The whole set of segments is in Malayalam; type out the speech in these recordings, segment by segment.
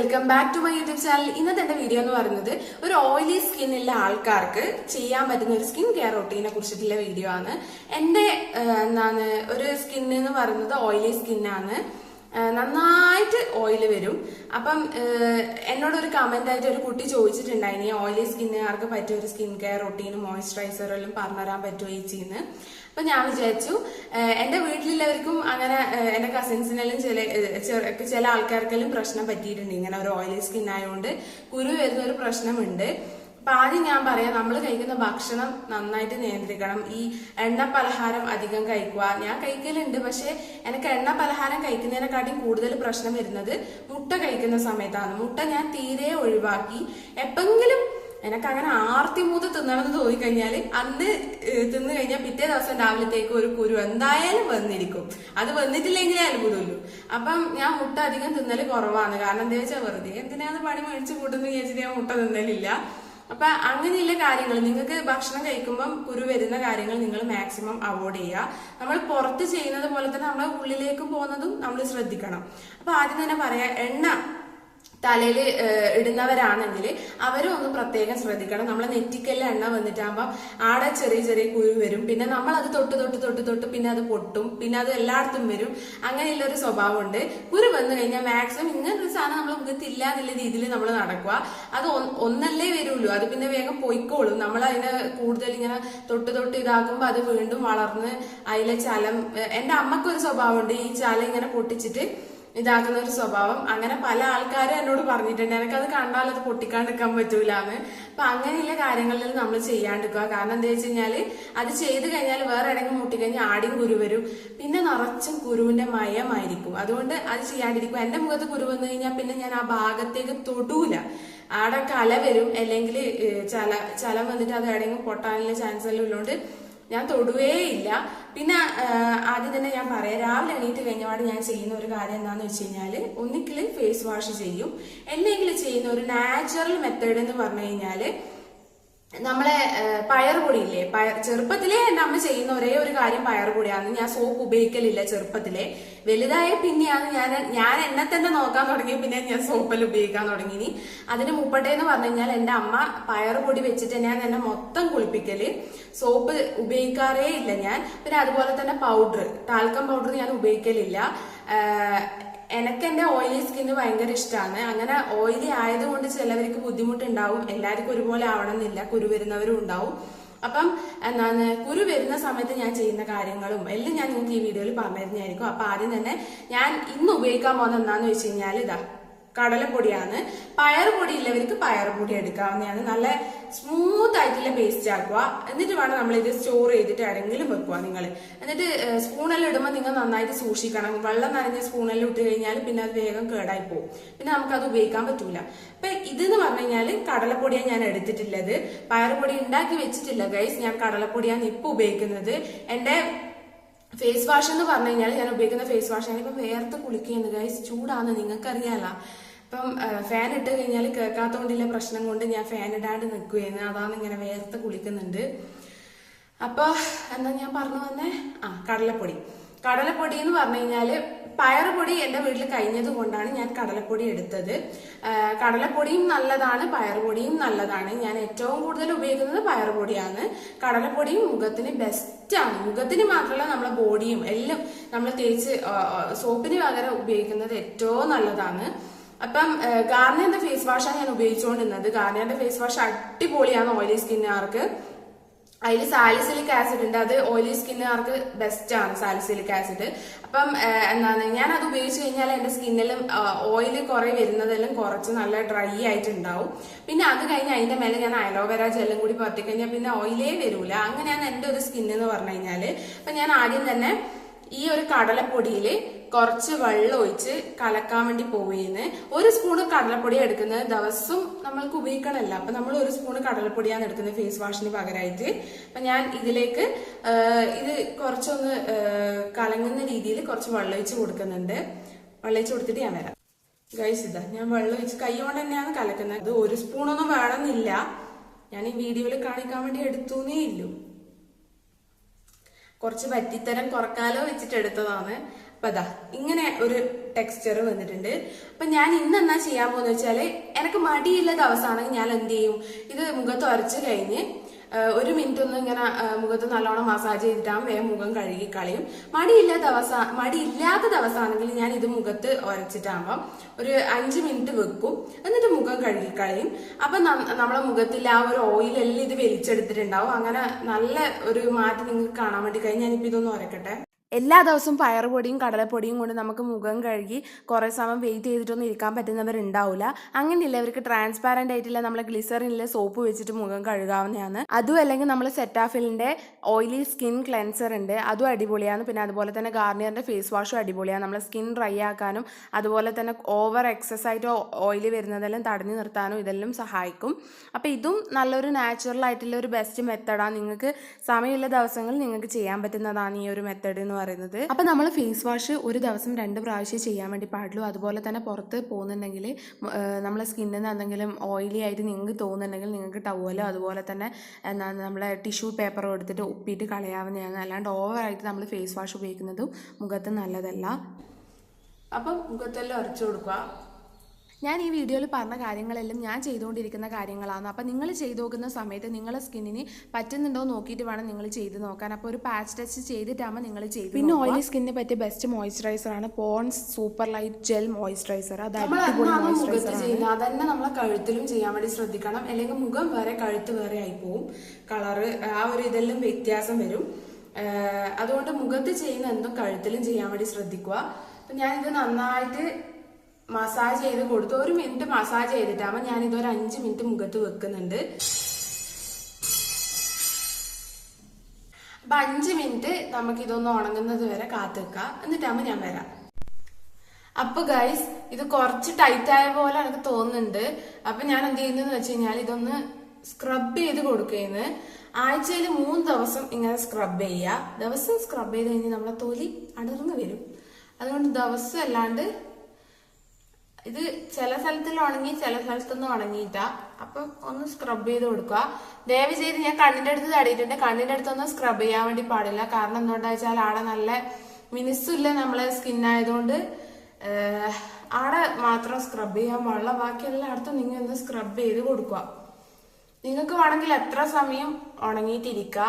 Welcome back to my YouTube channel ഇന്നത്തെ എന്റെ വീഡിയോ എന്ന് പറയുന്നത് ഒരു ഓയിലി സ്കിന്നുള്ള ആൾക്കാർക്ക് ചെയ്യാൻ പറ്റുന്ന ഒരു സ്കിൻ കെയർ റൊട്ടീനെ കുറിച്ചിട്ടുള്ള വീഡിയോ ആണ്. എന്റെ എന്താണ് ഒരു സ്കിൻ എന്ന് പറയുന്നത് ഓയിലി സ്കിന്നാണ് നന്നായിട്ട് ഓയിൽ വരും. അപ്പം എന്നോടൊരു കമന്റ് ആയിട്ട് ഒരു കുട്ടി ചോദിച്ചിട്ടുണ്ടായിനി ഓയിലി സ്കിന്നുകാർക്ക് പറ്റിയ ഒരു സ്കിൻ കെയർ റൊട്ടീനും മോയ്സ്ചറൈസറും പറഞ്ഞുതരാൻ പറ്റുമോ ചേച്ചിന്ന് അപ്പൊ ഞാൻ വിചാരിച്ചു എന്റെ വീട്ടിലുള്ളവർക്കും അങ്ങനെ എന്റെ കസിൻസിനെല്ലാം ചില ചില ആൾക്കാർക്കെല്ലാം പ്രശ്നം പറ്റിയിട്ടുണ്ട്. ഇങ്ങനെ ഒരു ഓയിലി സ്കിൻ ആയതുകൊണ്ട് കുരു വരുന്ന ഒരു പ്രശ്നമുണ്ട്. അപ്പൊ ആദ്യം ഞാൻ പറയാം നമ്മൾ കഴിക്കുന്ന ഭക്ഷണം നന്നായിട്ട് നിയന്ത്രിക്കണം. ഈ എണ്ണ പലഹാരം അധികം കഴിക്കുക. ഞാൻ കഴിക്കലുണ്ട് പക്ഷേ എനിക്ക് എണ്ണ പലഹാരം കഴിക്കുന്നതിനെക്കാട്ടിയും കൂടുതൽ പ്രശ്നം വരുന്നത് മുട്ട കഴിക്കുന്ന സമയത്താണ്. മുട്ട ഞാൻ തീരെ ഒഴിവാക്കി. എപ്പെങ്കിലും എനിക്ക് അങ്ങനെ ആർത്തി മൂത്ത് തിന്നണമെന്ന് തോന്നിക്കഴിഞ്ഞാൽ അന്ന് തിന്നു കഴിഞ്ഞാൽ പിറ്റേ ദിവസം രാവിലത്തേക്ക് ഒരു കുരു എന്തായാലും വന്നിരിക്കും. അത് വന്നിട്ടില്ലെങ്കിലേ അത്ഭുതമുള്ളൂ. അപ്പം ഞാൻ മുട്ട അധികം തിന്നൽ കുറവാണ്. കാരണം എന്താ വെച്ചാൽ വെറുതെ എന്തിനാണ് പണി മേടിച്ച് കൂട്ടുന്ന വിചാരിച്ചിട്ട് ഞാൻ മുട്ട തിന്നലില്ല. അപ്പൊ അങ്ങനെയുള്ള കാര്യങ്ങൾ നിങ്ങൾക്ക് ഭക്ഷണം കഴിക്കുമ്പം കുരു വരുന്ന കാര്യങ്ങൾ നിങ്ങൾ മാക്സിമം അവോയ്ഡ് ചെയ്യുക. നമ്മൾ പുറത്ത് ചെയ്യുന്നത് പോലെ തന്നെ നമ്മുടെ ഉള്ളിലേക്ക് പോകുന്നതും നമ്മൾ ശ്രദ്ധിക്കണം. അപ്പൊ ആദ്യം തന്നെ പറയാ എണ്ണ തലയിൽ ഇടുന്നവരാണെങ്കിൽ അവരും ഒന്ന് പ്രത്യേകം ശ്രദ്ധിക്കണം. നമ്മൾ നെറ്റിക്കല്ല എണ്ണ വന്നിട്ടാകുമ്പോൾ ആടെ ചെറിയ ചെറിയ കുരു വരും. പിന്നെ നമ്മൾ അത് തൊട്ട് തൊട്ട് തൊട്ട് തൊട്ട് പിന്നെ അത് പൊട്ടും. പിന്നെ അത് എല്ലായിടത്തും വരും. അങ്ങനെയുള്ള ഒരു സ്വഭാവമുണ്ട്. കുരു വന്നു കഴിഞ്ഞാൽ മാക്സിമം ഇങ്ങനത്തെ സാധനം നമ്മൾ മുഖത്തില്ല എന്നുള്ള രീതിയിൽ നമ്മൾ നടക്കുക. അത് ഒന്നല്ലേ വരുള്ളൂ. അത് പിന്നെ വേഗം പൊയ്ക്കോളും. നമ്മൾ അതിനെ കൂടുതൽ ഇങ്ങനെ തൊട്ട് തൊട്ട് ഇതാക്കുമ്പോൾ അത് വീണ്ടും വളർന്ന് അതിലെ ചലം എന്റെ അമ്മക്കൊരു സ്വഭാവമുണ്ട്. ഈ ചലം ഇങ്ങനെ പൊട്ടിച്ചിട്ട് ഇതാക്കുന്ന ഒരു സ്വഭാവം. അങ്ങനെ പല ആൾക്കാരും എന്നോട് പറഞ്ഞിട്ടുണ്ട്. എനിക്കത് കണ്ടാൽ അത് പൊട്ടിക്കാണ്ടിരിക്കാൻ പറ്റൂല എന്ന് അപ്പൊ അങ്ങനെയുള്ള കാര്യങ്ങളിൽ നമ്മൾ ചെയ്യാണ്ടിരിക്കുക. കാരണം എന്താ വെച്ച് കഴിഞ്ഞാൽ അത് ചെയ്ത് കഴിഞ്ഞാൽ വേറെ ഇടങ്ങി മുട്ടിക്കഴിഞ്ഞാൽ ആടിയും കുരു വരും. പിന്നെ നിറച്ചും കുരുവിന്റെ മയമായിരിക്കും. അതുകൊണ്ട് അത് ചെയ്യാണ്ടിരിക്കും എന്റെ മുഖത്ത് കുരു വന്നു കഴിഞ്ഞാൽ പിന്നെ ഞാൻ ആ ഭാഗത്തേക്ക് തൊടൂല. ആടെ കല വരും. അല്ലെങ്കിൽ ചല ചലം വന്നിട്ട് അത് എവിടെയെങ്കിലും പൊട്ടാനുള്ള ചാൻസ് എല്ലാം ഉള്ളതുകൊണ്ട് ഞാൻ തൊടുവേ ഇല്ല പിന്നെ ആദ്യം തന്നെ ഞാൻ പറയാം രാവിലെ എണീറ്റ് കഴിഞ്ഞപാട് ഞാൻ ചെയ്യുന്ന ഒരു കാര്യം എന്താണെന്ന് വെച്ച് കഴിഞ്ഞാൽ ഒന്നിക്കിൽ ഫേസ് വാഷ് ചെയ്യും. എന്തെങ്കിലും ചെയ്യുന്ന ഒരു നാച്ചുറൽ മെത്തേഡ് എന്ന് പറഞ്ഞു കഴിഞ്ഞാൽ നമ്മളെ പയർ പയറുപൊടി ഇല്ലേ പയർ ചെറുപ്പത്തിലേ നമ്മൾ അമ്മ ചെയ്യുന്ന ഒരേ ഒരു കാര്യം പയറുപൊടിയാണ്. ഞാൻ സോപ്പ് ഉപയോഗിക്കലില്ല ചെറുപ്പത്തിലെ. വലുതായ പിന്നെയാണ് ഞാൻ ഞാൻ എന്നെ തന്നെ നോക്കാൻ തുടങ്ങി പിന്നെ ഞാൻ സോപ്പെല്ലാം ഉപയോഗിക്കാൻ തുടങ്ങി അതിന് മുപ്പട്ടെ എന്ന് പറഞ്ഞു കഴിഞ്ഞാൽ എന്റെ അമ്മ പയറുപൊടി വെച്ചിട്ട് ഞാൻ എന്നെ മൊത്തം കുളിപ്പിക്കൽ. സോപ്പ് ഉപയോഗിക്കാറേ ഇല്ല ഞാൻ. പിന്നെ അതുപോലെ തന്നെ പൗഡർ ടാൽക്കം പൗഡർ ഞാൻ ഉപയോഗിക്കലില്ല. എനിക്ക് എന്റെ ഓയിലി സ്കിന്ന് ഭയങ്കര ഇഷ്ടമാണ് അങ്ങനെ ഓയിലി ആയതുകൊണ്ട് ചിലവർക്ക് ബുദ്ധിമുട്ടുണ്ടാവും. എല്ലാവർക്കും ഒരുപോലെ ആവണമെന്നില്ല. കുരു വരുന്നവരും ഉണ്ടാവും. അപ്പം എന്താണ് കുരു വരുന്ന സമയത്ത് ഞാൻ ചെയ്യുന്ന കാര്യങ്ങളും എല്ലാം ഞാൻ നിങ്ങൾക്ക് ഈ വീഡിയോയിൽ പറഞ്ഞിരുന്നതായിരിക്കും അപ്പൊ ആദ്യം തന്നെ ഞാൻ ഇന്ന് ഉപയോഗിക്കാൻ പോകുന്ന എന്താന്ന് വെച്ച് കഴിഞ്ഞാൽ ഇതാ കടലപ്പൊടിയാണ്. പയറുപൊടി ഉള്ളവർക്ക് പയറുപൊടി എടുക്കാവുന്നതാണ്. നല്ല സ്മൂത്ത് ആയിട്ടുള്ള പേസ്റ്റ് ആക്കുക. എന്നിട്ട് വേണം നമ്മൾ ഇത് സ്റ്റോർ ചെയ്തിട്ട് എവിടെങ്കിലും വെക്കുക നിങ്ങൾ. എന്നിട്ട് സ്പൂണെല്ലാം ഇടുമ്പോൾ നിങ്ങൾ നന്നായിട്ട് സൂക്ഷിക്കണം. വെള്ളം നനഞ്ഞ സ്പൂണെല്ലാം ഇട്ട് കഴിഞ്ഞാൽ പിന്നെ അത് വേഗം കേടായി പോകും. പിന്നെ നമുക്കത് ഉപയോഗിക്കാൻ പറ്റൂല. അപ്പൊ ഇതെന്ന് പറഞ്ഞു കഴിഞ്ഞാൽ കടലപ്പൊടിയാണ് ഞാൻ എടുത്തിട്ടുള്ളത്. പയറുപൊടി ഉണ്ടാക്കി വെച്ചിട്ടില്ല ഗൈസ് ഞാൻ കടലപ്പൊടിയാണ് ഇപ്പൊ ഉപയോഗിക്കുന്നത്. എന്റെ ഫേസ് വാഷ് എന്ന് പറഞ്ഞു കഴിഞ്ഞാൽ ഞാൻ ഉപയോഗിക്കുന്ന ഫേസ് വാഷ് ഇപ്പം വേർത്ത് കുളിക്കുന്നത് ഗൈസ് ചൂടാണെന്ന് നിങ്ങൾക്കറിയാലോ. ഇപ്പം ഫാൻ ഇട്ട് കഴിഞ്ഞാൽ കേൾക്കാത്തോണ്ടില്ല പ്രശ്നം കൊണ്ട് ഞാൻ ഫാൻ ഇടാണ്ട് നിൽക്കുകയാണ് അതാണ് ഇങ്ങനെ വേർത്ത് കുളിക്കുന്നുണ്ട്. അപ്പോൾ എന്താ ഞാൻ പറഞ്ഞു വന്നേ? ആ കടലപ്പൊടി. കടലപ്പൊടി എന്ന് പറഞ്ഞു കഴിഞ്ഞാൽ പയറുപൊടി എന്റെ വീട്ടിൽ കഴിഞ്ഞത് കൊണ്ടാണ് ഞാൻ കടലപ്പൊടി എടുത്തത്. കടലപ്പൊടിയും നല്ലതാണ് പയറുപൊടിയും നല്ലതാണ്. ഞാൻ ഏറ്റവും കൂടുതൽ ഉപയോഗിക്കുന്നത് പയറുപൊടിയാണ്. കടലപ്പൊടിയും മുഖത്തിന് ബെസ്റ്റാണ് മുഖത്തിന് മാത്രമല്ല നമ്മളെ ബോഡിയും എല്ലാം നമ്മൾ തേച്ച് സോപ്പിന് പകരം ഉപയോഗിക്കുന്നത് ഏറ്റവും നല്ലതാണ്. അപ്പം ഗാർണിയറിന്റെ ഫേസ് വാഷാണ് ഞാൻ ഉപയോഗിച്ചുകൊണ്ടിരുന്നത്. ഗാർണിയറിന്റെ ഫേസ് വാഷ് അടിപൊളിയാണ് ഓയിലി സ്കിന്നുകാർക്ക് അതിൽ സാലിസിലിക് ആസിഡ് ഉണ്ട്. അത് ഓയിലി സ്കിന്നുകാർക്ക് ബെസ്റ്റ് ആണ് സാലിസിലിക് ആസിഡ് അപ്പം എന്താണ് ഞാൻ അത് ഉപയോഗിച്ച് കഴിഞ്ഞാൽ എന്റെ സ്കിന്നിലും ഓയിൽ കുറെ വരുന്നതെല്ലാം കുറച്ച് നല്ല ഡ്രൈ ആയിട്ടുണ്ടാവും. പിന്നെ അത് കഴിഞ്ഞ് അതിന്റെ മേലെ ഞാൻ അലോവേര ജെല്ലും കൂടി പറ്റി കഴിഞ്ഞാൽ പിന്നെ ഓയിലേ വരൂല. അങ്ങനെയാണ് എന്റെ ഒരു സ്കിന്ന് എന്ന് പറഞ്ഞു കഴിഞ്ഞാൽ. അപ്പൊ ഞാൻ ആദ്യം തന്നെ ഈ ഒരു കടലപ്പൊടിയിൽ കുറച്ച് വെള്ളം ഒഴിച്ച് കലക്കാൻ വേണ്ടി പോവുകയെന്ന് ഒരു സ്പൂണ് കടലപ്പൊടി എടുക്കുന്നത് ദിവസവും നമ്മൾക്ക് ഉപയോഗിക്കണമല്ല. അപ്പൊ നമ്മൾ ഒരു സ്പൂണ് കടലപ്പൊടിയാണ് എടുക്കുന്നത് ഫേസ് വാഷിന് പകരമായിട്ട് അപ്പൊ ഞാൻ ഇതിലേക്ക് ഇത് കുറച്ചൊന്ന് കലങ്ങുന്ന രീതിയിൽ കുറച്ച് വെള്ളം ഒഴിച്ച് കൊടുക്കുന്നുണ്ട്. വെള്ളം ഒഴിച്ച് കൊടുത്തിട്ട് ഞാൻ വരാം. ഗൈസ് ഇതാ ഞാൻ വെള്ളം ഒഴിച്ച് കൈ കൊണ്ട് തന്നെയാണ് കലക്കുന്നത്. ഒരു സ്പൂണൊന്നും വേണമെന്നില്ല. ഞാൻ ഈ വീഡിയോയിൽ കാണിക്കാൻ വേണ്ടി എടുത്തൂന്നേ ഇല്ലു. കുറച്ച് പറ്റിത്തരം കുറക്കാലോ വെച്ചിട്ട് എടുത്തതാണ്. അപ്പൊ അതാ ഇങ്ങനെ ഒരു ടെക്സ്ചർ വന്നിട്ടുണ്ട്. അപ്പൊ ഞാൻ ഇന്ന് എന്നാ ചെയ്യാൻ പോകുന്ന വെച്ചാൽ എനിക്ക് മടിയില്ല ദിവസമാണെങ്കിൽ ഞാൻ എന്ത് ചെയ്യും? ഇത് മുഖത്ത് ഉരച്ച് കഴിഞ്ഞ് ഒരു മിനിറ്റ് ഒന്ന് ഇങ്ങനെ മുഖത്ത് നല്ലോണം മസാജ് ചെയ്തിട്ടാകും വേഗം മുഖം കഴുകി കളയും. മടിയില്ലാത്ത ദിവസം മടിയില്ലാത്ത ദിവസമാണെങ്കിൽ ഞാൻ ഇത് മുഖത്ത് ഉരച്ചിട്ടാകുമ്പം ഒരു അഞ്ച് മിനിറ്റ് വെക്കും. എന്നിട്ട് മുഖം കഴുകി കളയും. അപ്പൊ നമ്മളെ മുഖത്തിൽ ആ ഒരു ഓയിലെല്ലാം ഇത് വലിച്ചെടുത്തിട്ടുണ്ടാവും. അങ്ങനെ നല്ല ഒരു മാറ്റം നിങ്ങൾക്ക് കാണാൻ വേണ്ടി കഴിഞ്ഞാൽ ഞാനിപ്പോ ഇതൊന്ന് ഉരക്കട്ടെ എല്ലാ ദിവസവും പയറുപൊടിയും കടലപ്പൊടിയും കൊണ്ട് നമുക്ക് മുഖം കഴുകി കുറേ സമയം വെയിറ്റ് ചെയ്തിട്ടൊന്നും ഇരിക്കാൻ പറ്റുന്നവരുണ്ടാവില്ല അങ്ങനെയില്ല അവർക്ക് ട്രാൻസ്പാരന്റ് ആയിട്ടില്ല നമ്മൾ ഗ്ലിസറിനിലെ സോപ്പ് വെച്ചിട്ട് മുഖം കഴുകാവുന്നതാണ് അതും അല്ലെങ്കിൽ നമ്മൾ സെറ്റാഫിലിന്റെ ഓയിലി സ്കിൻ ക്ലെൻസർ ഉണ്ട് അതും അടിപൊളിയാണ്. പിന്നെ അതുപോലെ തന്നെ ഗാർണിയറിന്റെ ഫേസ് വാഷും അടിപൊളിയാണ്. നമ്മളെ സ്കിൻ ഡ്രൈ ആക്കാനും അതുപോലെ തന്നെ ഓവർ എക്സസ് ആയിട്ട് ഓയിൽ വരുന്നതെല്ലാം തടഞ്ഞു നിർത്താനും ഇതെല്ലാം സഹായിക്കും. അപ്പോൾ ഇതും നല്ലൊരു നാച്ചുറൽ ആയിട്ടുള്ള ഒരു ബെസ്റ്റ് മെത്തഡാണ് നിങ്ങൾക്ക് സമയമുള്ള ദിവസങ്ങളിൽ നിങ്ങൾക്ക് ചെയ്യാൻ പറ്റുന്നതാണ് ഈ ഒരു മെത്തഡ് എന്ന് പറയുന്നത്. അപ്പോൾ നമ്മൾ ഫേസ് വാഷ് ഒരു ദിവസം രണ്ട് പ്രാവശ്യം ചെയ്യാൻ വേണ്ടി പാടുള്ളൂ. അതുപോലെ തന്നെ പുറത്ത് പോകുന്നുണ്ടെങ്കിൽ നമ്മളെ സ്കിന്നിൽ നിന്ന് എന്തെങ്കിലും ഓയിലി ആയിട്ട് നിങ്ങൾക്ക് തോന്നുന്നുണ്ടെങ്കിൽ നിങ്ങൾക്ക് ടവലോ അതുപോലെ തന്നെ എന്താ നമ്മളെ ടിഷ്യൂ പേപ്പറോ എടുത്തിട്ട് ഉപ്പിയിട്ട് കളയാവുന്നതാണ്. അല്ലാണ്ട് ഓവറായിട്ട് നമ്മൾ ഫേസ് വാഷ് ഉപയോഗിക്കുന്നതും മുഖത്ത് നല്ലതല്ല. അപ്പം മുഖത്തെല്ലാം ഉരച്ചു കൊടുക്കുക. ഞാൻ ഈ വീഡിയോയിൽ പറഞ്ഞ കാര്യങ്ങളെല്ലാം ഞാൻ ചെയ്തുകൊണ്ടിരിക്കുന്ന കാര്യങ്ങളാണ്. അപ്പോൾ നിങ്ങൾ ചെയ്തു നോക്കുന്ന സമയത്ത് നിങ്ങളുടെ സ്കിന്നിന് പറ്റുന്നുണ്ടോ നോക്കിയിട്ട് വേണം നിങ്ങൾ ചെയ്ത് നോക്കാൻ. അപ്പോൾ ഒരു പാച്ച് ടെസ്റ്റ് ചെയ്തിട്ടാകുമ്പോൾ നിങ്ങൾ ചെയ്ത് പിന്നെ ഓയിലി സ്കിന്നിന് പറ്റിയ ബെസ്റ്റ് മോയ്സ്ചറൈസർ ആണ് Pond's super light gel moisturiser അത് മോയ്സ്ചറൈസർ ആണ്. അതന്നെ നമ്മളെ കഴുത്തിലും ചെയ്യാൻ വേണ്ടി ശ്രദ്ധിക്കണം. അല്ലെങ്കിൽ മുഖം വരെ കഴുത്ത് വേറെ ആയി പോവും കളറ് ആ ഒരു ഇതെല്ലാം വ്യത്യാസം വരും. അതുകൊണ്ട് മുഖത്ത് ചെയ്യുന്ന എന്തും കഴുത്തിലും ചെയ്യാൻ വേണ്ടി ശ്രദ്ധിക്കുക. അപ്പം ഞാനിത് നന്നായിട്ട് മസാജ് ചെയ്ത് കൊടുത്തു. ഒരു മിനിറ്റ് മസാജ് ചെയ്തിട്ടാകുമ്പോൾ ഞാൻ ഇതൊരു അഞ്ച് മിനിറ്റ് മുഖത്ത് വെക്കുന്നുണ്ട്. അപ്പൊ അഞ്ച് മിനിറ്റ് നമുക്ക് ഇതൊന്ന് ഉണങ്ങുന്നത് വരെ കാത്തു വെക്കാം എന്നിട്ടാകുമ്പോൾ ഞാൻ വരാം. അപ്പൊ ഗൈസ് ഇത് കുറച്ച് ടൈറ്റ് ആയ പോലെ എനിക്ക് തോന്നുന്നുണ്ട്. അപ്പൊ ഞാൻ എന്ത് ചെയ്യുന്നതെന്ന് വെച്ച് കഴിഞ്ഞാൽ ഇതൊന്ന് സ്ക്രബ് ചെയ്ത് കൊടുക്കുന്നത് ആഴ്ചയിൽ മൂന്ന് ദിവസം ഇങ്ങനെ സ്ക്രബ് ചെയ്യുക. ദിവസം സ്ക്രബ് ചെയ്ത് കഴിഞ്ഞാൽ നമ്മളെ തൊലി അടർന്നു വരും. അതുകൊണ്ട് ദിവസം അല്ലാണ്ട് ഇത് ചില സ്ഥലത്തിൽ ഉണങ്ങി ചില സ്ഥലത്തൊന്നും ഉണങ്ങിയിട്ട അപ്പം ഒന്ന് സ്ക്രബ് ചെയ്ത് കൊടുക്കുക. ദയവ് ചെയ്ത് ഞാൻ കണ്ണിന്റെ അടുത്ത് തടിയിട്ടുണ്ട് കണ്ണിന്റെ അടുത്തൊന്നും സ്ക്രബ് ചെയ്യാൻ വേണ്ടി പാടില്ല. കാരണം എന്തുകൊണ്ടാ വെച്ചാൽ ആടെ നല്ല മിനുസില്ല നമ്മളെ ആയതുകൊണ്ട് ആടെ മാത്രം സ്ക്രബ് ചെയ്യാൻ പാടില്ല. ബാക്കി എല്ലായിടത്തും നിങ്ങൾ ഒന്ന് സ്ക്രബ് ചെയ്ത് കൊടുക്കുക. നിങ്ങൾക്ക് വേണമെങ്കിൽ എത്ര സമയം ഉണങ്ങിയിട്ടിരിക്കുക.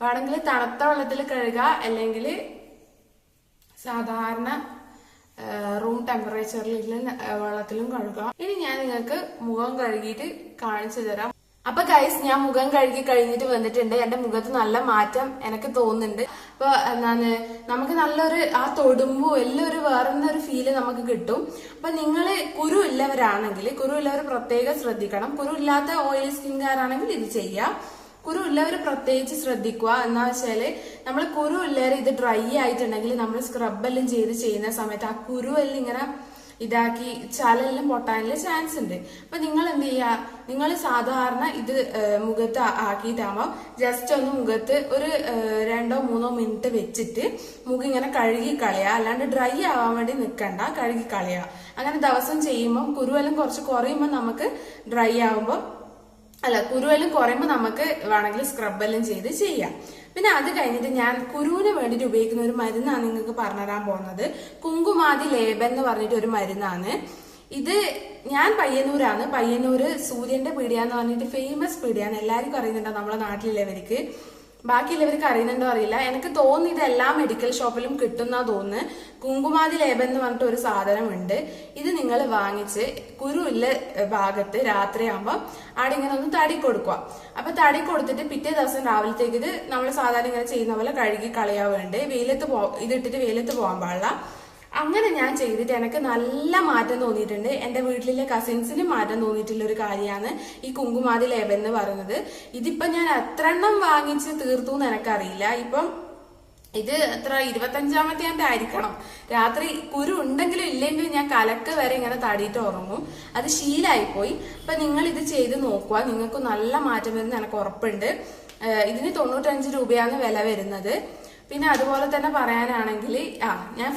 വേണമെങ്കിൽ തണുത്ത വെള്ളത്തിൽ കഴുകുക. അല്ലെങ്കിൽ സാധാരണ റൂം ടെമ്പറേച്ചറിൽ ഇല്ല വെള്ളത്തിലും കഴുകാം. ഇനി ഞാൻ നിങ്ങൾക്ക് മുഖം കഴുകിയിട്ട് കാണിച്ചു തരാം. അപ്പൊ ഗൈസ് ഞാൻ മുഖം കഴുകി കഴിഞ്ഞിട്ട് വന്നിട്ടുണ്ട്. എന്റെ മുഖത്ത് നല്ല മാറ്റം എനിക്ക് തോന്നുന്നുണ്ട്. അപ്പൊ എന്താണ് നമുക്ക് നല്ലൊരു ആ തൊടുമ്പോ എല്ലാം ഒരു വേറെ ഒരു ഫീൽ നമുക്ക് കിട്ടും. അപ്പൊ നിങ്ങൾ കുരു ഉള്ളവരാണെങ്കിൽ കുരു ഉള്ളവർ പ്രത്യേകം ശ്രദ്ധിക്കണം. കുരു ഇല്ലാത്ത ഓയിൽ സ്കിൻകാരാണെങ്കിൽ ഇത് ചെയ്യാം. കുരു ഉള്ളവർ പ്രത്യേകിച്ച് ശ്രദ്ധിക്കുക. എന്നാ വെച്ചാൽ നമ്മൾ കുരു ഉള്ളവർ ഇത് ഡ്രൈ ആയിട്ടുണ്ടെങ്കിൽ നമ്മൾ സ്ക്രബെല്ലാം ചെയ്ത് ചെയ്യുന്ന സമയത്ത് ആ കുരു എല്ലാം ഇങ്ങനെ ഇതാക്കി ചലെല്ലാം പൊട്ടാനുള്ള ചാൻസ് ഉണ്ട്. അപ്പൊ നിങ്ങൾ എന്ത് ചെയ്യുക നിങ്ങൾ സാധാരണ ഇത് മുഖത്ത് ആക്കിയിട്ടാകുമ്പോൾ ജസ്റ്റ് ഒന്ന് മുഖത്ത് ഒരു രണ്ടോ മൂന്നോ മിനിറ്റ് വെച്ചിട്ട് മുഖം ഇങ്ങനെ കഴുകി കളയുക അല്ലാണ്ട് ഡ്രൈ ആവാൻ വേണ്ടി നിൽക്കണ്ട കഴുകി കളയുക അങ്ങനെ ദിവസം ചെയ്യുമ്പോൾ കുരുവെല്ലാം കുറച്ച് കുറയുമ്പോൾ നമുക്ക് ഡ്രൈ ആവുമ്പോൾ അല്ല കുരുവെല്ലാം കുറയുമ്പോൾ നമുക്ക് വേണമെങ്കിൽ സ്ക്രബെല്ലാം ചെയ്ത് ചെയ്യാം. പിന്നെ അത് കഴിഞ്ഞിട്ട് ഞാൻ കുരുവിന് വേണ്ടിയിട്ട് ഉപയോഗിക്കുന്ന ഒരു മരുന്നാണ് നിങ്ങൾക്ക് പറഞ്ഞുതരാൻ പോകുന്നത്. കുങ്കുമാതി ലേബൻ എന്ന് പറഞ്ഞിട്ട് ഒരു മരുന്നാണ്. ഇത് ഞാൻ പയ്യന്നൂരാണ്. പയ്യന്നൂര് സൂര്യന്റെ പീടിയ എന്ന് പറഞ്ഞിട്ട് ഫേമസ് പീടിയാണ് എല്ലാവർക്കും അറിയുന്നുണ്ടോ നമ്മുടെ നാട്ടിലുള്ളവർക്ക്? ബാക്കിയുള്ളവർക്ക് അറിയുന്നുണ്ടോ അറിയില്ല. എനിക്ക് തോന്നുന്നു ഇത് എല്ലാ മെഡിക്കൽ ഷോപ്പിലും കിട്ടുന്ന തോന്നുന്നു. കുങ്കുമാതി ലേബൻ എന്ന് പറഞ്ഞിട്ട് ഒരു സാധനമുണ്ട്. ഇത് നിങ്ങൾ വാങ്ങിച്ച് കുരുവില്ല ഭാഗത്ത് രാത്രിയാകുമ്പോൾ അവിടെ ഇങ്ങനെ ഒന്ന് തടി കൊടുക്കുക. അപ്പൊ തടി കൊടുത്തിട്ട് പിറ്റേ ദിവസം രാവിലത്തേക്ക് ഇത് നമ്മൾ സാധാരണ ഇങ്ങനെ ചെയ്യുന്ന പോലെ കഴുകി കളയാൻ വേണ്ടി. വെയിലത്ത് പോ ഇതിട്ടിട്ട് വെയിലത്ത് പോകാൻ പാടില്ല. അങ്ങനെ ഞാൻ ചെയ്തിട്ട് എനിക്ക് നല്ല മാറ്റം തോന്നിയിട്ടുണ്ട്. എന്റെ വീട്ടിലെ കസിൻസിന് മാറ്റം തോന്നിയിട്ടുള്ള ഒരു കാര്യമാണ് ഈ കുങ്കുമാതി ലേബൻ എന്ന് പറയുന്നത്. ഇതിപ്പോ ഞാൻ എത്ര എണ്ണം വാങ്ങിച്ച് തീർത്തു എന്ന് എനിക്കറിയില്ല. ഇപ്പം ഇത് എത്ര ഇരുപത്തഞ്ചാമത്തെ ആണ്ട് ആയിരിക്കണം. രാത്രി കുരു ഉണ്ടെങ്കിലും ഇല്ലെങ്കിലും ഞാൻ കലക്ക് വരെ ഇങ്ങനെ തടിയിട്ട് ഉറങ്ങും. അത് ശീലായിപ്പോയി. അപ്പൊ നിങ്ങൾ ഇത് ചെയ്ത് നോക്കുക നിങ്ങൾക്ക് നല്ല മാറ്റം വരുന്ന എനിക്ക് ഉറപ്പുണ്ട്. ഇതിന് തൊണ്ണൂറ്റഞ്ച് രൂപയാണ് വില വരുന്നത്. പിന്നെ അതുപോലെ തന്നെ പറയാനാണെങ്കിൽ ആ ഞാൻ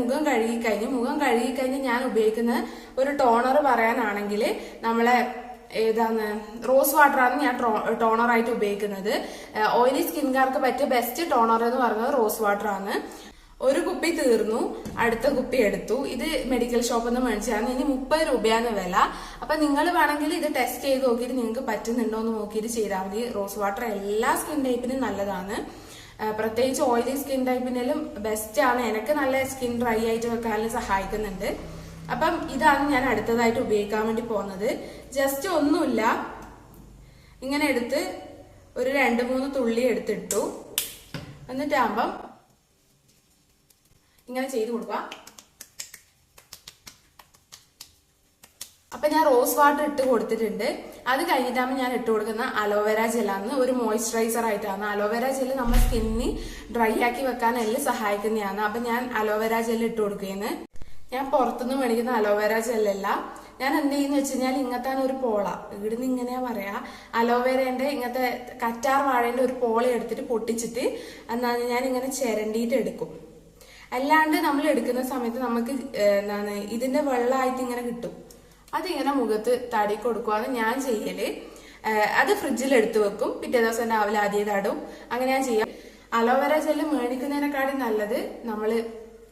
മുഖം കഴുകി കഴിഞ്ഞ് മുഖം കഴുകി കഴിഞ്ഞ് ഞാൻ ഉപയോഗിക്കുന്ന ഒരു ടോണർ പറയാനാണെങ്കിൽ നമ്മളെ ഏതാണ് റോസ് വാട്ടർ ആണ് ഞാൻ ടോണർ ആയിട്ട് ഉപയോഗിക്കുന്നത്. ഓയിലി സ്കിൻകാർക്ക് പറ്റിയ ബെസ്റ്റ് ടോണർ എന്ന് പറയുന്നത് റോസ് വാട്ടർ ആണ് ഒരു കുപ്പി തീർന്നു അടുത്ത കുപ്പി എടുത്തു. ഇത് മെഡിക്കൽ ഷോപ്പിൽ നിന്ന് മേടിച്ചാണ് ഇനി മുപ്പത് രൂപയാണ് വില. അപ്പൊ നിങ്ങൾ വേണമെങ്കിൽ ഇത് ടെസ്റ്റ് ചെയ്ത് നോക്കിയിട്ട് നിങ്ങൾക്ക് പറ്റുന്നുണ്ടോ എന്ന് നോക്കിയിട്ട് ചെയ്താൽ മതി. റോസ് വാട്ടർ എല്ലാ സ്കിൻ ടൈപ്പിനും നല്ലതാണ്. പ്രത്യേകിച്ച് ഓയിലി സ്കിൻ ടൈപ്പിനും ബെസ്റ്റ് ആണ്. എനിക്ക് നല്ല സ്കിൻ ഡ്രൈ ആയിട്ട് വെക്കാനും സഹായിക്കുന്നുണ്ട്. അപ്പം ഇതാണ് ഞാൻ അടുത്തതായിട്ട് ഉപയോഗിക്കാൻ വേണ്ടി പോകുന്നത്. ജസ്റ്റ് ഒന്നുമില്ല. ഇങ്ങനെ എടുത്ത് ഒരു രണ്ട് മൂന്ന് തുള്ളി എടുത്തിട്ടു. എന്നിട്ടാകുമ്പം ഇങ്ങനെ ചെയ്ത് കൊടുക്കുക അപ്പൊ ഞാൻ റോസ് വാട്ടർ ഇട്ട് കൊടുത്തിട്ടുണ്ട്. അത് കഴിഞ്ഞിട്ടാകുമ്പോൾ ഞാൻ ഇട്ട് കൊടുക്കുന്ന അലോവേര ജെല്ലാന്ന് ഒരു മോയ്സ്ചറൈസർ ആയിട്ടാണ്. അലോവേര ജെല്ല് നമ്മുടെ സ്കിന്നിന് ഡ്രൈ ആക്കി വെക്കാനെല്ലാം സഹായിക്കുന്നതാണ്. അപ്പൊ ഞാൻ അലോവേര ജെല്ല് ഇട്ട് കൊടുക്കുകയാണ്. ഞാൻ പുറത്തുനിന്ന് മേടിക്കുന്ന അലോവേര ജെല്ലല്ല. ഞാൻ എന്ത് ചെയ്യുന്ന വെച്ച് കഴിഞ്ഞാൽ ഇങ്ങനത്തെ ഒരു പോള. ഇവിടുന്ന് ഇങ്ങനെയാ പറയാ. അലോവേരേന്റെ ഇങ്ങനത്തെ കറ്റാർ വാഴേന്റെ ഒരു പോള എടുത്തിട്ട് പൊട്ടിച്ചിട്ട് എന്താണ് ഞാൻ ഇങ്ങനെ ചിരണ്ടിയിട്ട് എടുക്കും. അല്ലാണ്ട് നമ്മൾ എടുക്കുന്ന സമയത്ത് നമുക്ക് എന്താണ് ഇതിന്റെ വെള്ളമായിട്ട് ഇങ്ങനെ കിട്ടും. അതിങ്ങനെ മുഖത്ത് തടി കൊടുക്കുവാണ് ഞാൻ ചെയ്യൽ. അത് ഫ്രിഡ്ജിൽ എടുത്തു വെക്കും. പിറ്റേ ദിവസം രാവിലെ ആദ്യം തടും. അങ്ങനെ ഞാൻ ചെയ്യാം. അലോവേര ജെല്ല് മേടിക്കുന്നതിനെക്കാളും നല്ലത് നമ്മൾ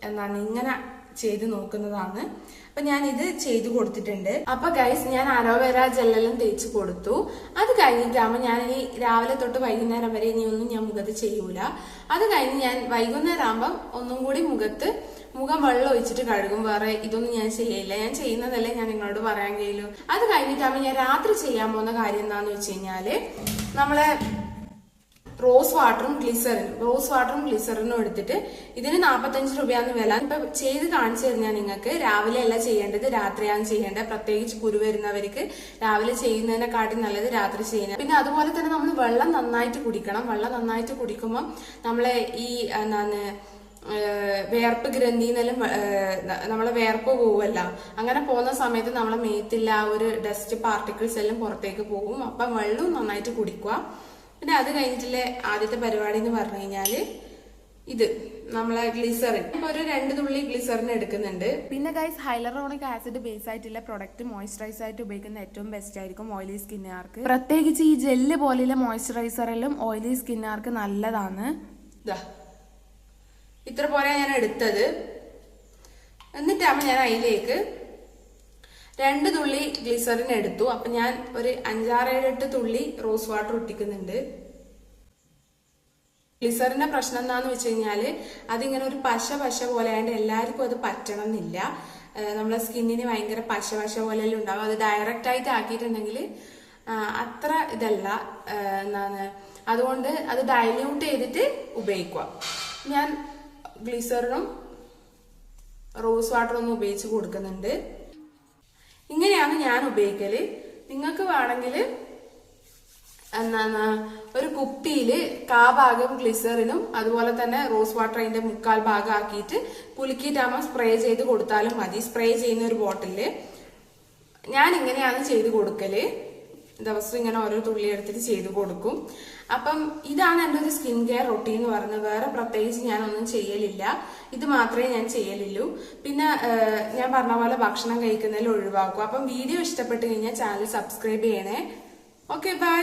എന്താണ് ഇങ്ങനെ ചെയ്ത് നോക്കുന്നതാണ്. അപ്പൊ ഞാൻ ഇത് ചെയ്തു കൊടുത്തിട്ടുണ്ട്. അപ്പൊ ഗൈസ് ഞാൻ അലോവേര ജെല്ലെല്ലാം തേച്ച് കൊടുത്തു. അത് കഴിഞ്ഞിട്ടാകുമ്പോൾ ഞാൻ ഇനി രാവിലെ തൊട്ട് വൈകുന്നേരം വരെ ഇനി ഒന്നും ഞാൻ മുഖത്ത് ചെയ്യൂല. അത് കഴിഞ്ഞ് ഞാൻ വൈകുന്നേരം ആകുമ്പം ഒന്നും കൂടി മുഖത്ത് മുഖം വെള്ളം ഒഴിച്ചിട്ട് കഴുകും. വേറെ ഇതൊന്നും ഞാൻ ചെയ്യില്ല ഞാൻ ചെയ്യുന്നതല്ലേ ഞാൻ നിങ്ങളോട് പറയാൻ കഴിയുള്ളൂ. അത് കഴിഞ്ഞിട്ടാകുമ്പോൾ ഞാൻ രാത്രി ചെയ്യാൻ പോകുന്ന കാര്യം എന്താന്ന് വെച്ച് കഴിഞ്ഞാൽ നമ്മളെ റോസ് വാട്ടറും ഗ്ലിസറിനും റോസ് വാട്ടറും ഗ്ലിസറിനും എടുത്തിട്ട് ഇതിന് നാൽപ്പത്തഞ്ച് രൂപയാണ് വില. ഇപ്പൊ ചെയ്ത് കാണിച്ചു തരുന്ന നിങ്ങൾക്ക് രാവിലെ അല്ല ചെയ്യേണ്ടത് രാത്രിയാണ് ചെയ്യേണ്ടത്. പ്രത്യേകിച്ച് കുരു വരുന്നവർക്ക് രാവിലെ ചെയ്യുന്നതിനെക്കാട്ടി നല്ലത് രാത്രി ചെയ്യുന്നത് പിന്നെ അതുപോലെ തന്നെ നമ്മൾ വെള്ളം നന്നായിട്ട് കുടിക്കണം. വെള്ളം നന്നായിട്ട് കുടിക്കുമ്പോൾ നമ്മളെ ഈ എന്താണ് വേർപ്പ് ഗ്രന്ഥിന്നെല്ലാം നമ്മളെ വേർപ്പ് പോവല്ല. അങ്ങനെ പോകുന്ന സമയത്ത് നമ്മളെ മേത്തില്ല ആ ഒരു ഡസ്റ്റ് പാർട്ടിക്കിൾസ് എല്ലാം പുറത്തേക്ക് പോകും. അപ്പം വെള്ളവും നന്നായിട്ട് കുടിക്കുക. പിന്നെ അത് കഴിഞ്ഞിട്ടുള്ള ആദ്യത്തെ പരിപാടി എന്ന് പറഞ്ഞു കഴിഞ്ഞാൽ ഇത് നമ്മളെ ഗ്ലിസറിൻ ഇപ്പൊ ഒരു രണ്ട് തുള്ളി ഗ്ലിസറിൻ എടുക്കുന്നുണ്ട്. പിന്നെ ഗൈസ് ഹൈലറോണിക് ആസിഡ് ബേസ് ആയിട്ടുള്ള പ്രൊഡക്റ്റ് മോയ്സ്ചറൈസർ ആയിട്ട് ഉപയോഗിക്കുന്ന ഏറ്റവും ബെസ്റ്റ് ആയിരിക്കും ഓയിലി സ്കിന്നുകാർക്ക് പ്രത്യേകിച്ച് ഈ ജെല്ല് പോലെയുള്ള മോയ്സ്ചറൈസറിലും ഓയിലി സ്കിന്നുകാർക്ക് നല്ലതാണ്. ഇത്ര പോലെ ഞാൻ എടുത്തത്. എന്നിട്ടാകുമ്പോൾ ഞാൻ അതിലേക്ക് രണ്ട് തുള്ളി ഗ്ലിസറിൻ എടുത്തു. അപ്പം ഞാൻ ഒരു അഞ്ചാറ് അഞ്ചാറേഴെട്ട് തുള്ളി റോസ് വാട്ടർ ഒട്ടിക്കുന്നുണ്ട്. ഗ്ലിസറിന്റെ പ്രശ്നം എന്താന്ന് വെച്ച് കഴിഞ്ഞാൽ അതിങ്ങനെ ഒരു പശ പശ പോലെ ആയതുകൊണ്ട് എല്ലാവർക്കും അത് പറ്റണം എന്നില്ല നമ്മളെ സ്കിന്നിന് ഭയങ്കര പശ പശ പോലെയല്ലേ ഉണ്ടാവും അത് ഡയറക്റ്റ് ആയിട്ട് ആക്കിയിട്ടുണ്ടെങ്കിൽ അത്ര ഇതല്ല. എന്താണ്? അതുകൊണ്ട് അത് ഡൈല്യൂട്ട് ചെയ്തിട്ട് ഉപയോഗിക്കുക. ഞാൻ ഗ്ലിസറിനും റോസ് വാട്ടറും ഉപയോഗിച്ച് കൊടുക്കുന്നുണ്ട്. ഇങ്ങനെയാണ് ഞാൻ ഉപയോഗിക്കൽ. നിങ്ങൾക്ക് വേണമെങ്കിൽ എന്താണ് ഒരു കുപ്പിയിൽ കാ ഭാഗം ഗ്ലിസറിനും അതുപോലെ തന്നെ റോസ് വാട്ടർ അതിന്റെ മുക്കാൽ ഭാഗം ആക്കിയിട്ട് കുലുക്കിയിട്ടാകുമ്പോൾ സ്പ്രേ ചെയ്ത് കൊടുത്താലും മതി. സ്പ്രേ ചെയ്യുന്ന ഒരു ബോട്ടിൽ ഞാൻ ഇങ്ങനെയാണ് ചെയ്ത് കൊടുക്കൽ. ദിവസം ഇങ്ങനെ ഓരോ തുള്ളി എടുത്തിട്ട് ചെയ്ത് കൊടുക്കും. അപ്പം ഇതാണ് എന്റെ ഒരു സ്കിൻ കെയർ റൊട്ടീൻ എന്ന് പറയുന്നത്. വേറെ പ്രത്യേകിച്ച് ഞാനൊന്നും ചെയ്യലില്ല. ഇത് മാത്രമേ ഞാൻ ചെയ്യലുള്ളൂ. പിന്നെ ഞാൻ പറഞ്ഞ പോലെ ഭക്ഷണം കഴിക്കുന്നതിൽ ഒഴിവാക്കും. അപ്പം വീഡിയോ ഇഷ്ടപ്പെട്ട് കഴിഞ്ഞാൽ ചാനൽ സബ്സ്ക്രൈബ് ചെയ്യണേ. Okay bye.